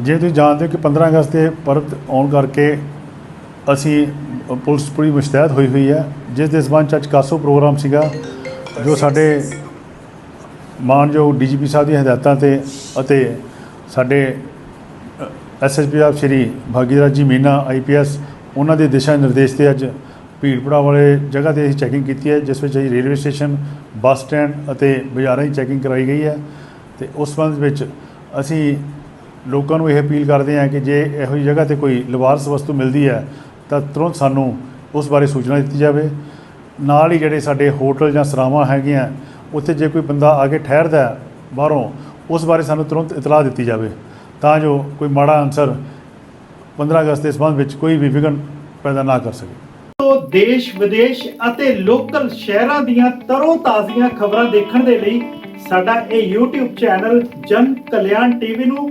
ਜੇ ਤੁਸੀਂ ਜਾਣਦੇ ਹੋ ਕਿ 15 ਅਗਸਤ ਤੇ ਪਰਤ ਆਉਣ ਕਰਕੇ ਅਸੀਂ ਪੁਲਿਸ ਪੂਰੀ ਮੁਸ਼ਤੈਦ ਹੋਈ ਹੋਈ ਹੈ, ਜਿਸ ਦੇ ਸਬੰਧ ਚ ਅੱਜ ਕਾਸੋ ਪ੍ਰੋਗਰਾਮ ਸੀਗਾ, ਜੋ ਸਾਡੇ ਮਾਨਯੋਗ ਡੀਜੀਪੀ ਸਾਹਿਬ ਦੀਆਂ ਹਦਾਇਤਾਂ ਤੇ ਅਤੇ ਸਾਡੇ ਐਸਐਸਪੀ ਸਾਹਿਬ ਸ਼੍ਰੀ ਭਾਗੀਰਥ ਜੀ ਮੀਨਾ ਆਈਪੀਐਸ ਉਹਨਾਂ ਦੇ ਦਿਸ਼ਾ ਨਿਰਦੇਸ਼ ਤੇ ਅੱਜ ਭੀੜਪੜਾ ਵਾਲੇ ਜਗ੍ਹਾ ਤੇ ਅਸੀਂ ਚੈਕਿੰਗ ਕੀਤੀ ਹੈ, ਜਿਸ ਵਿੱਚ ਅਸੀਂ ਰੇਲਵੇ ਸਟੇਸ਼ਨ, ਬੱਸ ਸਟੈਂਡ ਅਤੇ ਬਾਜ਼ਾਰਾਂ ਦੀ ਚੈਕਿੰਗ ਕਰਾਈ ਗਈ ਹੈ ਤੇ ਉਸ ਸੰਬੰਧ ਵਿੱਚ ਅਸੀਂ ਲੋਕਾਂ ਨੂੰ ਇਹ ਅਪੀਲ ਕਰਦੇ ਹਾਂ ਕਿ ਜੇ ਇਹੋ ਜਿਹੀ ਜਗ੍ਹਾ ਤੇ ਕੋਈ ਲਿਵਾਰਸ ਵਸਤੂ ਮਿਲਦੀ ਹੈ, ਤਾਂ ਤੁਰੰਤ ਸਾਨੂੰ ਉਸ ਬਾਰੇ ਸੂਚਨਾ ਦਿੱਤੀ ਜਾਵੇ। ਨਾਲ ਹੀ ਜਿਹੜੇ ਸਾਡੇ ਹੋਟਲ ਜਾਂ ਸਰਾਵਾਂ ਹੈਗੀਆਂ, ਉੱਥੇ ਜੇ ਕੋਈ ਬੰਦਾ ਆ ਕੇ ਠਹਿਰਦਾ ਹੈ ਬਾਹਰੋਂ, ਉਸ ਬਾਰੇ ਸਾਨੂੰ ਤੁਰੰਤ ਇਤਲਾਹ ਦਿੱਤੀ ਜਾਵੇ। ਤਾਂ ਜੋ ਕੋਈ ਮਾੜਾ ਅਨਸਰ 15 ਅਗਸਤ ਦੇ ਸੰਬੰਧ ਵਿੱਚ ਕੋਈ ਵੀ ਵਿਘਨ ਪੈਦਾ ਨਾ ਕਰ ਸਕੇ। ਤੋਂ ਦੇਸ਼, ਵਿਦੇਸ਼ ਅਤੇ ਲੋਕਲ ਸ਼ਹਿਰਾਂ ਦੀਆਂ ਤਰੋ ਤਾਜ਼ੀਆਂ ਖਬਰਾਂ ਦੇਖਣ ਦੇ ਲਈ ਸਾਡਾ ਇਹ YouTube ਚੈਨਲ ਜਨ ਕਲਿਆਣ ਟੀਵੀ ਨੂੰ